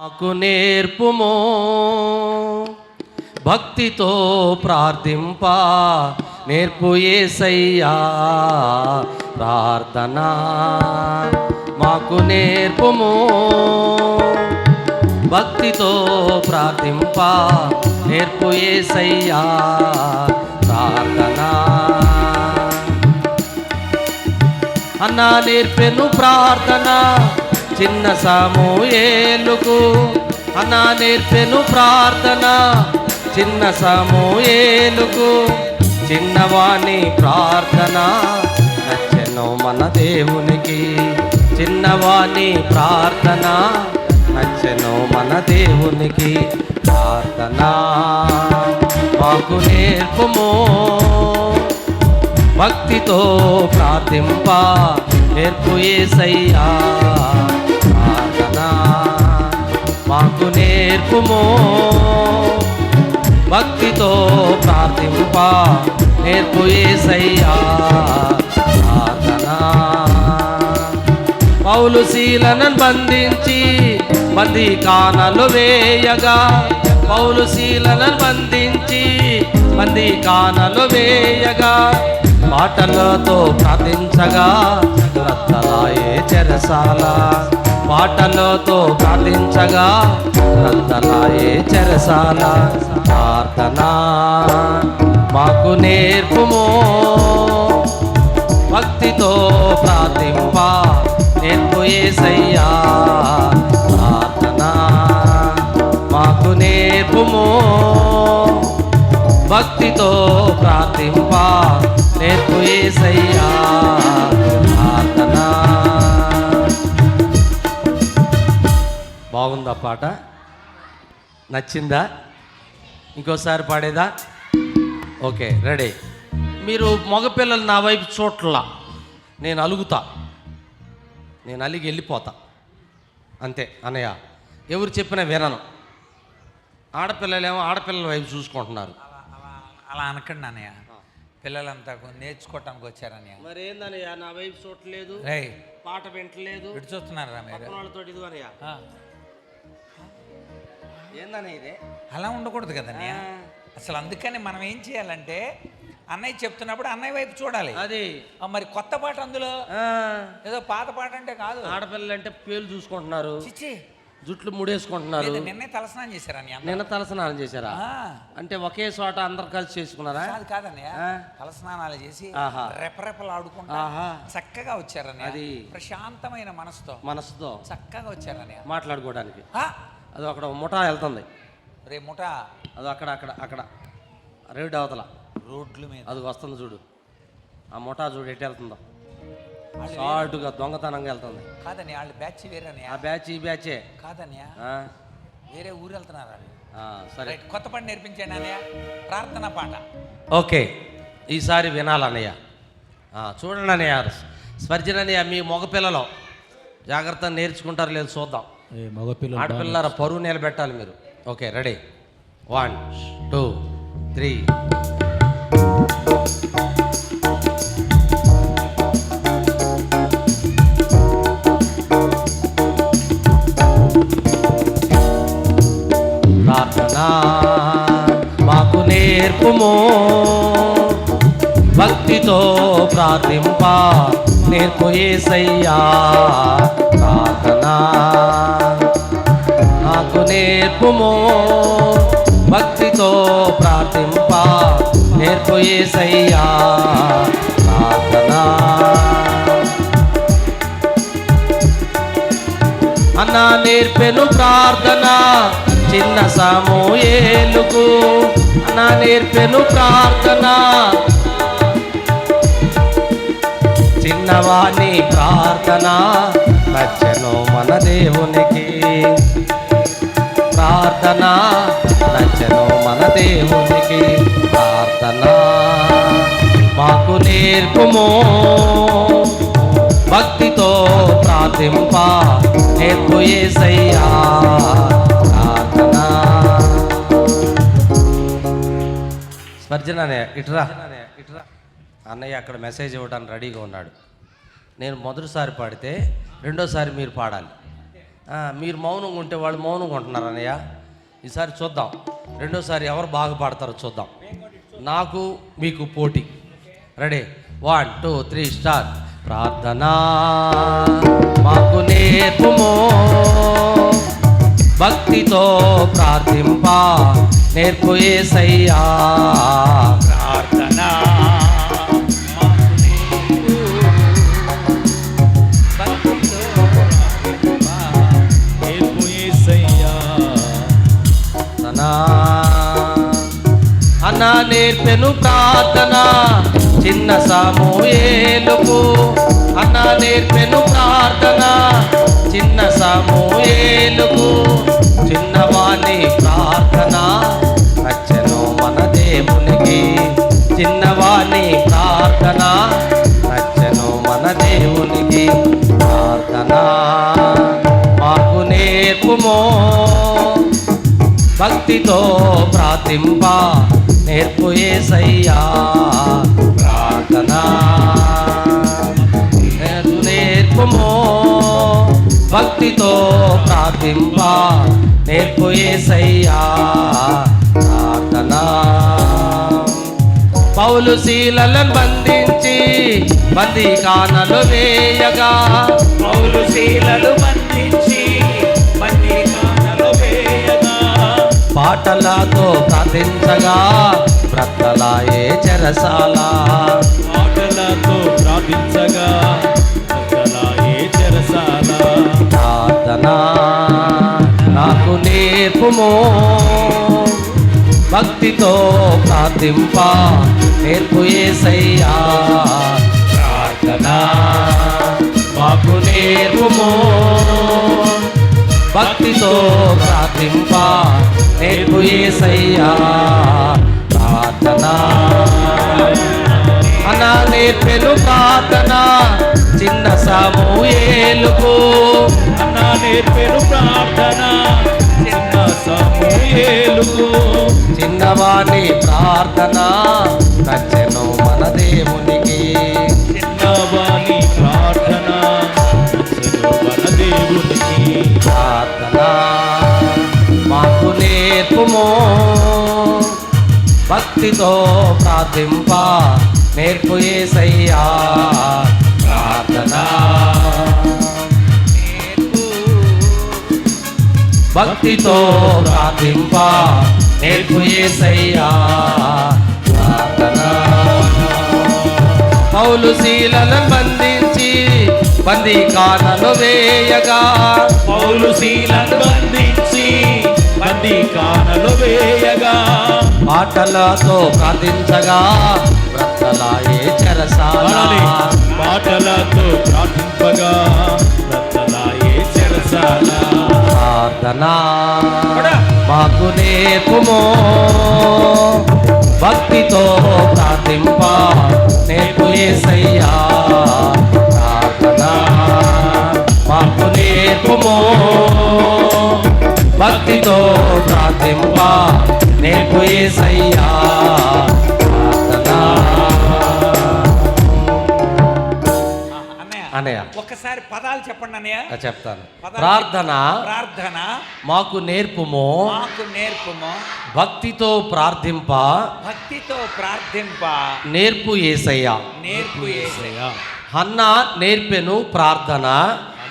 నాకు నేర్పుమో. భక్తితో ప్రార్థింప. నేర్పు ఏసయ్యా. ప్రార్థన. మాకు నేర్పుమో. భక్తితో ప్రార్థింప. నేర్పు ఏసయ్యా. ప్రార్థన. అన్నా నేర్పెను ప్రార్థన. చిన్న సామూయేలుకు అన్నా నేర్పెను ప్రార్థన. చిన్న సమూయేలుకు చిన్నవాణి ప్రార్థన. నచ్చెను మన దేవునికి చిన్నవాణి ప్రార్థన. నచ్చెను మన దేవునికి ప్రార్థన. మాకు నేర్పము భక్తితో ప్రార్థింప. నేర్పు ఏసయ్యా. నేర్పుమో. భక్తితో ప్రార్థింప నేర్పు ఏసయ్యా ప్రార్థన పౌలు శీలను బంధించి మంది కానలు వేయగా పౌలు శీలను బంధించి మంది కానలు వేయగా పాటలతో ప్రార్థించగా రత్తలాయే చెరసాల. పాటలతో ప్రార్థించగా రత్తలాయే చెరసాల ప్రార్థన. మాకు నేర్పుమో భక్తితో ప్రార్థింప. నేర్పు ఏసయ్యా ప్రార్థన. మాకు నేర్పుమో భక్తితో ప్రార్థింప. నేర్పు ఏసయ్యా పాట నచ్చిందా? ఇంకోసారి పాడేదా? Okay ready. మీరు మగపిల్లలు నా వైపు చూట్లా. నేను అలుగుతా. నేను అలిగి వెళ్ళిపోతా. అంతే అన్నయ్య. ఎవరు చెప్పినా వినను. ఆడపిల్లలేమో ఆడపిల్లల వైపు చూసుకుంటున్నారు. అలా అనకండి అన్నయ్య. పిల్లలంతా నేర్చుకోవటానికి వచ్చారన్నయ్య మరి ఏందన్నయ్య నా వైపు చూడలేదు పాట వింటలేదు. ఇటు చూస్తున్నారా మీరు? వాళ్ళతో అన్నయ్య. ఇదే? అలా ఉండకూడదు కదన్నయ్య అసలు అందుకని మనం ఏం చేయాలంటే అన్నయ్య చెప్తున్నప్పుడు అన్నయ్య వైపు చూడాలి. అది. మరి కొత్త పాట అందులో? ఆ, ఏదో పాత పాట అంటే కాదు. ఆడపిల్లలు అంటే పేలు చూసుకుంటున్నారు. చిచ్చి. జుట్లు ముడేసుకుంటున్నారు. నిన్నే తలస్నానం చేశారు. నిన్న తలస్నానం చేశారా? అంటే ఒకే చోట అందరు కలిసి చేసుకున్నారా? కాదు కాదన్నయ్య ఆ. తలస్నానాలు చేసి ఆహా. రెపరెపలు ఆడుకుంటా. చక్కగా వచ్చారన్నయ్య. అది. ప్రశాంతమైన మనసుతో. మనసుతో. చక్కగా వచ్చారన్నయ్య. మాట్లాడుకోవడానికి. ఆ, అది అక్కడ ముఠా వెళ్తుంది. రే ముఠ. అది అక్కడ అక్కడ అక్కడ. రేడు అవతల రోడ్ల మీద. అది వస్తుంది చూడు. ఆ ముఠా చూడు ఎటు వెళ్తుందో. షార్ట్గా దొంగతనంగా వెళ్తుంది. కాదని వాళ్ళు బ్యాచ్ వేరేనయ్య ఆ బ్యాచ్ ఈ బ్యాచే. ఆ, వేరే ఊరు వెళ్తున్నారు సరే. కొత్త పాట నేర్పించండి అన్నయ్య ప్రార్థన పాట. ఓకే ఈసారి వినాలన్నయ్య. చూడండి అన్నయ్య అన్నయ్య మీ మగపిల్లలు. జాగ్రత్త నేర్చుకుంటారు లేదు చూద్దాం. ఆడపిల్లల పరువు నిలబెట్టాలి మీరు. Okay ready. One two three ప్రార్థన మాకు నేర్పుమో భక్తితో ప్రార్థింప. నేర్పు ఏసయ్యా ప్రార్థనా. నాకు నేర్పుమో భక్తితో ప్రార్థింప. నేర్పు ఏసయ్యా ప్రార్థనా. అన్నా నేర్పెను ప్రార్థన చిన్న సమూయేలుకు. అన్నా నేర్పెను ప్రార్థన చిన్నవాణి ప్రార్థన. నచ్చను మన దేవునికి ప్రార్థన. నచ్చను మన దేవునికి ప్రార్థన. మాకు నేర్పుము భక్తితో ప్రార్థింప. నేర్పు ఏసయ్యా ప్రార్థన. స్పర్జన ఇట్రా ఇట్రా అన్నయ్య అక్కడ మెసేజ్ ఇవ్వడానికి రెడీగా ఉన్నాడు. నేను మొదటిసారి పాడితే రెండోసారి మీరు పాడాలి. మీరు మౌనంగా ఉంటే వాళ్ళు మౌనంగా ఉంటున్నారు అన్నయ్య. ఈసారి చూద్దాం. రెండోసారి ఎవరు బాగా పాడతారో చూద్దాం. నాకు మీకు పోటీ. Ready. One two three start ప్రార్థనా. మాకు నేర్పుమో. భక్తితో ప్రార్థింప. నేర్పు ఏసయ్యా. చిన్న సామూయేలుకు అన్న నేర్పెను ప్రార్థన. చిన్న సామూయేలుకు చిన్నవాణి ప్రార్థన. నచ్చను మన దేవునికి చిన్నవాణి ప్రార్థన. నచ్చను మన దేవునికి ప్రార్థన. మాకు నేర్పుమో భక్తితో ప్రార్థింప. నేర్పు ఏసయ్యా ప్రార్థన. నేర్పుమో భక్తితో ప్రార్థింప. నేర్పు ఏసయ్యా ప్రార్థన. పౌలు శీలలను బంధించి బందీ కానలు వేయగా. పౌలు శీలలు బంధించి పాటలతో ప్రార్థించగా బ్రతలాయే చెరసాల మాటలతో ప్రార్థించగా మొక్కలాయే చెరసాల. ప్రార్థన నాకు నేర్పుమో భక్తితో ప్రార్థింప నేర్పు ఏసయ్యా ప్రార్థన మాకు నేర్పుమో భక్తితో ప్రార్థింప. నేర్పు ఏసయ్యా ప్రార్థన. అన నేర్పెను ప్రార్థన చిన్న సమూయేలుకు. అన్నా నేర్పెను ప్రార్థన చిన్న సమూయేలుకు. చిన్నవాణి ప్రార్థన. నేర్పుమో భక్తితో ప్రార్థింప నేర్పు ఏసయ్యా ప్రార్థన. భక్తితో ప్రార్థింప నేర్పు ఏసయ్యా ప్రార్థన. పౌలు శీలను బంధించి బందీ కానలు వేయగా పౌలు శీలను బంధించి బందీఖానలో వేయగా పాటలతో ప్రార్థించగా వ్రతలాయే చెరసాల. పాటలతో ప్రార్థింపగా రత్తలాయే చెరసాల? ప్రార్థన మాకు నేర్పుమో భక్తితో ప్రార్థింప నేర్పు ఏసయ్యా. ప్రార్థన మాకు నేర్పుమో భక్తితో ప్రార్థింప నేర్పు ఏసయ్యా. అన్నయ్య. ఒక్కసారి పదాలు చెప్పండి అన్నయ్య. చెప్తాను. ప్రార్థన. ప్రార్థన. మాకు నేర్పుము. మాకు నేర్పుము. భక్తితో ప్రార్థింప. భక్తితో ప్రార్థింప. నేర్పు ఏసయ్యా. నేర్పు యేసయ్యా. అన్న నేర్పెను ప్రార్థన.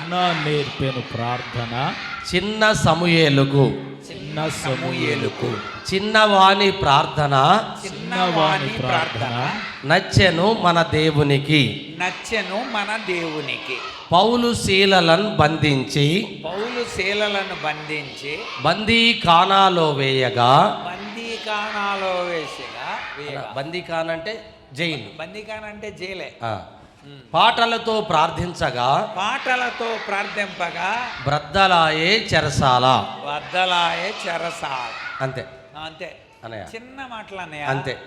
అన్నా నేర్పెను ప్రార్థన. చిన్న సమూయేలుకు. చిన్న సమూయేలుకు. చిన్నవాని ప్రార్థన. చిన్నవాని ప్రార్థన. నచ్చెను మన దేవునికి. నచ్చెను మన దేవునికి. పౌలు శీలలను బంధించి. పౌలు శీలలను బంధించి. బందీ ఖానాలో వేయగా. బందీకానాలో వేసిగా. బందీఖాన అంటే జైలు. బందీకాన అంటే జైలే. పాటలతో ప్రార్థించగా పాటలతో ప్రార్థింపగా బ్రద్దలాయే చెరసాల. వద్దలాయే చెరసాల. అంతే. అంతే. చిన్న మాటలు అన్నయ్య. అంతే.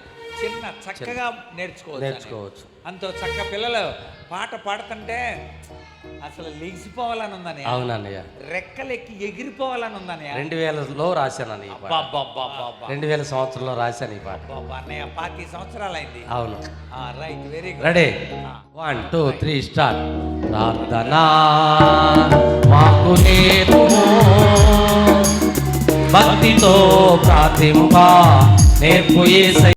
చిన్న చక్కగా నేర్చుకోవచ్చు అని. నేర్చుకోవచ్చు. అంత చక్క పిల్లలు పాట పాడుతుంటే అసలు లెగిసిపోవాలని ఉందని అవునన్నయ్య. రెక్కలెక్కి ఎగిరిపోవాలని ఉందని రెండు వేలలో రాశాను ఈ పాట. రెండు వేల సంవత్సరంలో రాశాను ఈ పాట. అన్నయ్య పాతి సంవత్సరాలైంది. అవును. Right very good. Ready? One two three start. ప్రార్థనా మాకు నేర్పు భక్తితో ప్రార్థింప. నేర్పు యేసయ్య.